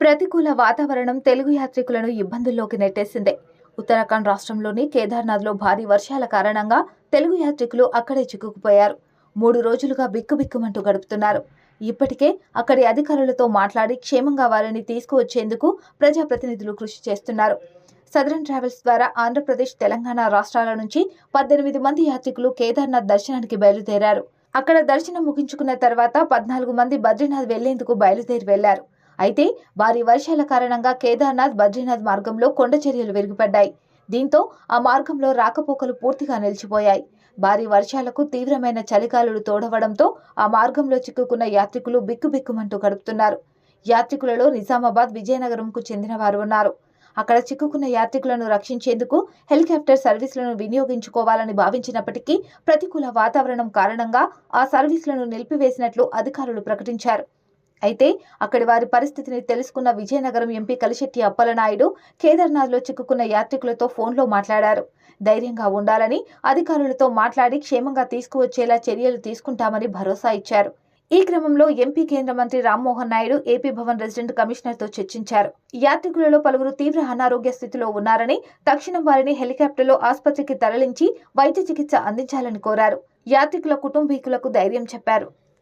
ప్రతికూల వాతావరణం తెలుగు యాత్రికులను ఇబ్బందుల్లోకి నెట్టేసింది. ఉత్తరాఖండ్ రాష్ట్రంలోని కేదార్నాథ్లో భారీ వర్షాల కారణంగా తెలుగు యాత్రికులు అక్కడే చిక్కుకుపోయారు. మూడు రోజులుగా బిక్కుబిక్కుమంటూ గడుపుతున్నారు. ఇప్పటికే అక్కడి అధికారులతో మాట్లాడి క్షేమంగా వారిని తీసుకువచ్చేందుకు ప్రజాప్రతినిధులు కృషి చేస్తున్నారు. సదరన్ ట్రావెల్స్ ద్వారా ఆంధ్రప్రదేశ్ తెలంగాణ రాష్ట్రాల నుంచి పద్దెనిమిది మంది యాత్రికులు కేదార్నాథ్ దర్శనానికి బయలుదేరారు. అక్కడ దర్శనం ముగించుకున్న తర్వాత పద్నాలుగు మంది బద్రీనాథ్ వెళ్ళేందుకు బయలుదేరి వెళ్ళారు. అయితే భారీ వర్షాల కారణంగా కేదార్నాథ్ బద్రీనాథ్ మార్గంలో కొండ చర్యలు విరిగిపడ్డాయి దీంతో ఆ మార్గంలో రాకపోకలు పూర్తిగా నిలిచిపోయాయి. భారీ వర్షాలకు తీవ్రమైన చలిగాలులు తోడవడంతో ఆ మార్గంలో చిక్కుకున్న యాత్రికులు బిక్కుబిక్కుమంటూ గడుపుతున్నారు. యాత్రికులలో నిజామాబాద్ విజయనగరంకు చెందిన వారు ఉన్నారు. అక్కడ చిక్కుకున్న యాత్రికులను రక్షించేందుకు హెలికాప్టర్ సర్వీసులను వినియోగించుకోవాలని భావించినప్పటికీ ప్రతికూల వాతావరణం కారణంగా ఆ సర్వీసులను నిలిపివేసినట్లు అధికారులు ప్రకటించారు. అయితే అక్కడి వారి పరిస్థితిని తెలుసుకున్న విజయనగరం ఎంపీ కలిశెట్టి అప్పలనాయుడు కేదార్నాథ్లో చిక్కుకున్న యాత్రికులతో ఫోన్లో మాట్లాడారు. ధైర్యంగా ఉండాలని అధికారులతో మాట్లాడి క్షేమంగా తీసుకువచ్చేలా చర్యలు తీసుకుంటామని భరోసా ఇచ్చారు. ఈ క్రమంలో ఎంపీ కేంద్ర మంత్రి రామ్మోహన్ నాయుడు ఏపీ భవన్ రెసిడెంట్ కమిషనర్తో చర్చించారు. యాత్రికులలో పలువురు తీవ్ర అనారోగ్య స్థితిలో ఉన్నారని తక్షణం వారిని హెలికాప్టర్లో ఆసుపత్రికి తరలించి వైద్య చికిత్స అందించాలని కోరారు. యాత్రికుల కుటుంబీకులకు ధైర్యం చెప్పారు.